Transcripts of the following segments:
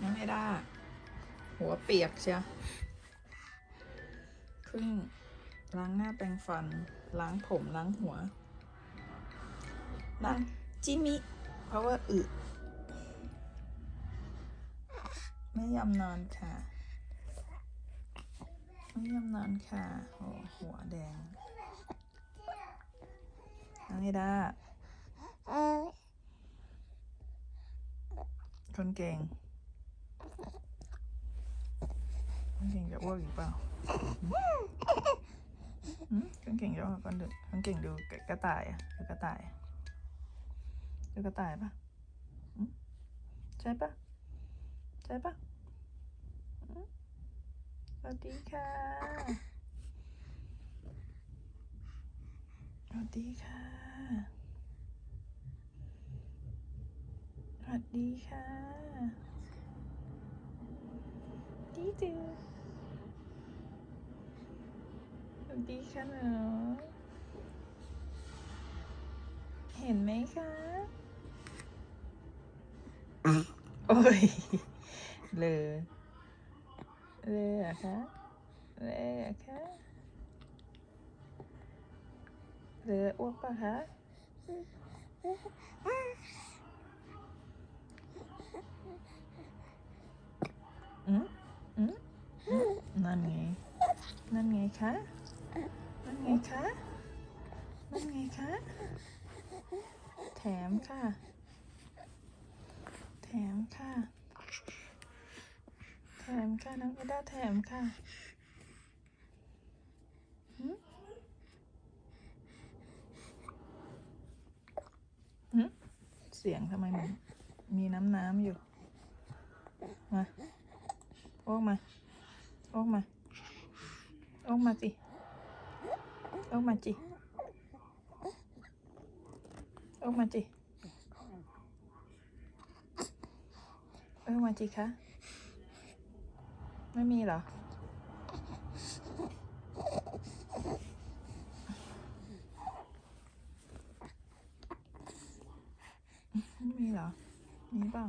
น้องไอด้าหัวเปียกเชียครึ่งล้างหน้าแปรงฟัน ล้างผมล้างหัวล้างจิมิ เพราะว่าอึไม่ยอมนอนค่ะไม่ยอมนอนค่ะโอ้หัวแดงน้องไอด้าคนเก่ง คน เก่งจะอ้วกอีกเปล่าหืมคนเก่งจะอ้วกคนดูคนเก่งดูกระต่ายอะดูกระต่ายดูกระต่ายปะใช่ปะใช่ปะสวัสดีค่ะ สวัสดีค่ะ สวัสดีค่ะดีจือสวัส ดีค่ะหนูเห็นไหมคะ โอ้ย เลอเลอเหรอคะเลอเหรอคะเลออ้วกปะคะอืมอืมอืมนั่นไง นั่นไงคะนั่น ไงคะนั่นไงคะ แถมค่ะ แถมค่ะ แถมค่ะน้องเอด้าแถมค่ะหืมหืมเสียงทำไมมันมีน้ำน้ำอยู่ มา ออกมา ออกมา ออกมาจิ ออกมาจิออกมาจิออกมาจิคะ ไม่มีเหรอ ไม่มีเหรอ มีเปล่า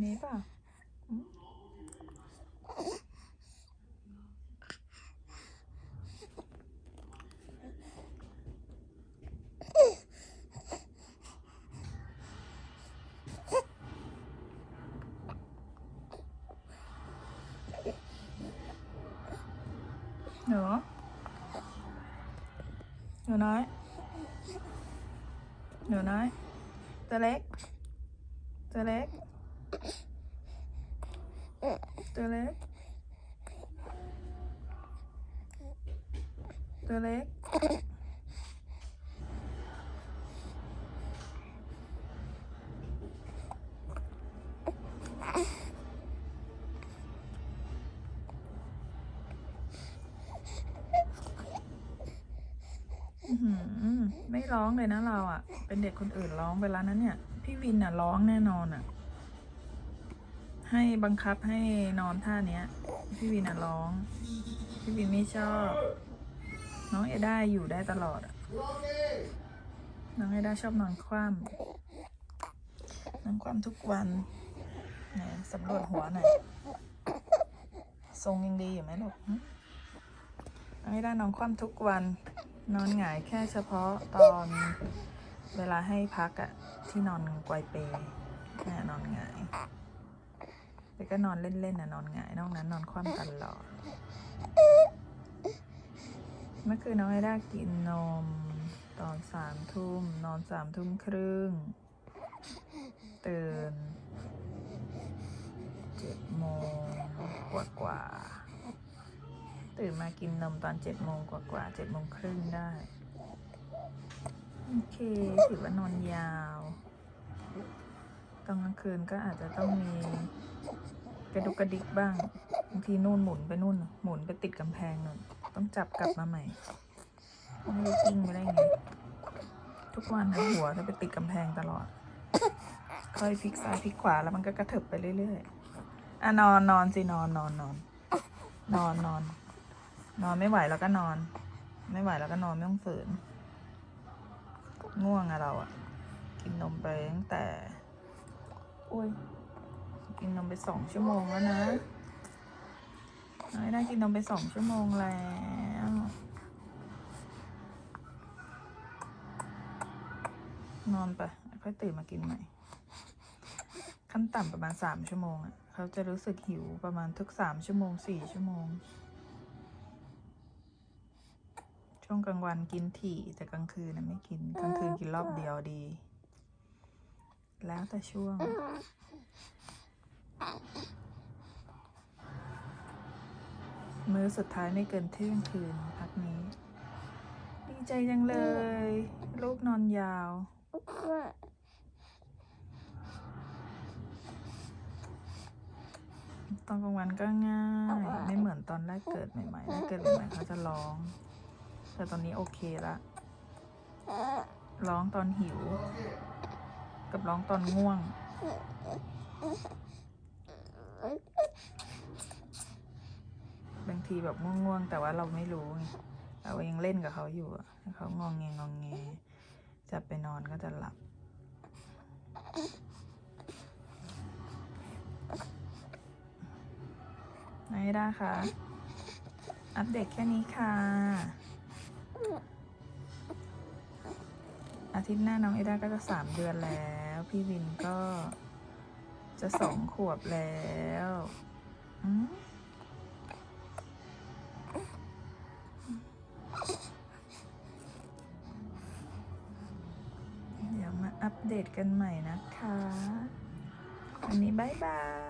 มีเปล่า อืมหนูหนูน้อย หนูน้อย ตัวเล็ก ตัวเล็ก ตัวเล็ก ตัวเล็ก อื้อหือ ไม่ร้องเลยนะเราอะ เป็นเด็กคนอื่นร้องไปแล้วนะเนี่ย พี่วินอะร้องแน่นอนอะ ให้บังคับให้นอนท่าเนี้ย พี่วินอะร้อง พี่วินไม่ชอบ น้องเอด้าอยู่ได้ตลอดอะน้องเอด้าชอบนอนคว่ำนอนคว่ำทุกวันไหนสำรวจหัวหน่อยทรงยังดีอยู่ไหมลูกน้องเอด้านอนคว่ำทุกวัน นอนหงายแค่เฉพาะตอนเวลาให้พักอะที่นอนไกวเปเนี่นอนหงายแล้วก็นอนเล่นๆนะนอนหงายนอกนั้นนอนคว่ำตลอดเมื่อคืนน้องไอด้ากินนมตอนสามทุ่มนอนสามทุ่มครึ่งตื่นเจ็ดโมงกว่ากว่าๆ ตื่นมากินนมตอนเจ็ดโมงกว่ากว่าเจ็ดโมงครึ่งได้ โอเคถือว่านอนยาวตอนกลางคืนก็อาจจะต้องมีกระดุกกระดิกบ้างบางทีนู่นหมุนไปนู่น หมุนไปติดกำแพงนู่นต้องจับกลับมาใหม่ไม่รู้กิ้งไปได้ไงทุกวันนะหัวจะไปติดกำแพงตลอดค่อยพลิกซ้ายพลิกขวาแล้วมันก็กระเถิบไปเรื่อยๆอะนอนนอนสินอนนอนนอนนอนนอน นอนไม่ไหวแล้วก็นอน ไม่ไหวแล้วก็นอนไม่ต้องฝืน ง่วงอะเราอะกินนมไปตั้งแต่ อุ้ย กินนมไปสองชั่วโมงแล้วนะน้องได้ากินนมไปสองชั่วโมงแล้วนอนไปค่อยตื่นมากินใหม่ ขั้นต่ำประมาณสามชั่วโมงอะเขาจะรู้สึกหิวประมาณทุกสามชั่วโมงสี่ชั่วโมง ช่วงกลางวันกินถี่ แต่กลางคืนนะไม่กิน กลางคืนกินรอบเดียวดี แล้วแต่ช่วง มื้อสุดท้ายไม่เกินเที่ยงคืนพักนี้ ดีใจจังเลย ลูกนอนยาวตอนกลางวันก็ง่าย ไม่เหมือนตอนแรกเกิดใหม่ๆแรกเกิดใหม่ๆเขาจะร้อง แต่ตอนนี้โอเคละร้องตอนหิว กับร้องตอนง่วง บางทีแบบง่วงๆ แต่ว่าเราไม่รู้ไงเรายังเล่นกับเขาอยู่อะเขางองแงงองแงจะไปนอนก็จะหลับไหนได้ค่ะ อัปเดตแค่นี้ค่ะ อาทิตย์หน้าน้องเอด้าก็จะสามเดือนแล้ว พี่วินก็จะสองขวบแล้วเดี๋ยวมาอัปเดตกันใหม่นะคะ วันนี้บายบาย